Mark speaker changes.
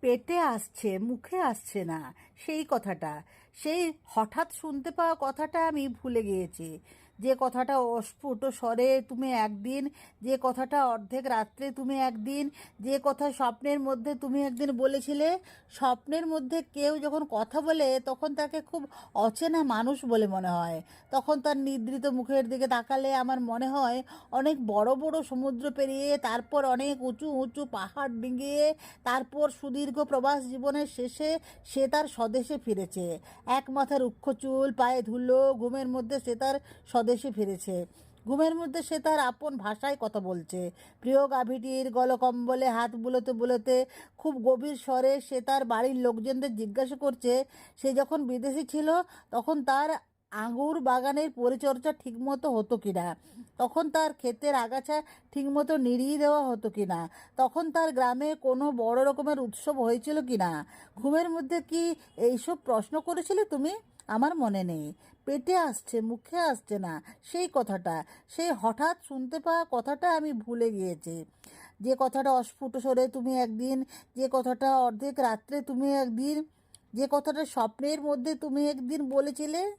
Speaker 1: পেটে আসছে, মুখে আসছে না, সেই কথাটা। সেই হঠাৎ শুনতে পাওয়া কথাটা আমি ভুলে গিয়েছি। যে কথাটা অস্ফুট স্বরে তুমি একদিন, যে কথাটা অর্ধেক রাত্রে তুমি একদিন, যে কথা স্বপ্নের মধ্যে তুমি একদিন বলেছিলে, স্বপ্নের মধ্যে কেউ যখন কথা বলে তখন তাকে খুব অচেনা মানুষ বলে মনে হয়। তখন তার নিদ্রিত মুখের দিকে তাকালে আমার মনে হয় অনেক বড় বড় সমুদ্র পেরিয়ে, তারপর অনেক উঁচু উঁচু পাহাড় ডিঙিয়ে তারপর সুদীর্ঘ প্রবাস জীবনের শেষে সে তার স্বদেশে ফিরেছে। এক মাথার রুক্ষ চুল, পায়ে ধুলো, ঘুমের মধ্যে সে তার স্বদেশে ফিরেছে। ঘুমের মধ্যে সে তার আপন ভাষায় কথা বলছে। প্রিয় গাভীটির গলকম্বলে হাত বুলোতে বুলোতে খুব গভীর স্বরে সে তার বাড়ির লোকজনদের জিজ্ঞাসা করছে। সে যখন বিদেশি ছিল, তখন তার আঙুর বাগানের পরিচর্যা ঠিকমতো হতো কিনা? তখন তার ক্ষেতের আগাছা ঠিকমতো নিড়িয়ে দেওয়া হতো কিনা? তখন তার গ্রামে কোনো বড় রকমের উৎসব হয়েছিল কিনা? ঘুমের মধ্যে কি এইসব প্রশ্ন করেছিলে তুমি? আমার মনে নেই। পেটে আসছে, মুখে আসছে না সেই কথাটা। সেই হঠাৎ শুনতে পাওয়া কথাটা আমি ভুলে গিয়েছি। যে কথাটা অস্ফুট স্বরে তুমি একদিন, যে কথাটা অর্ধেক রাত্রে তুমি একদিন, যে কথাটা স্বপ্নের মধ্যে তুমি একদিন বলেছিলে।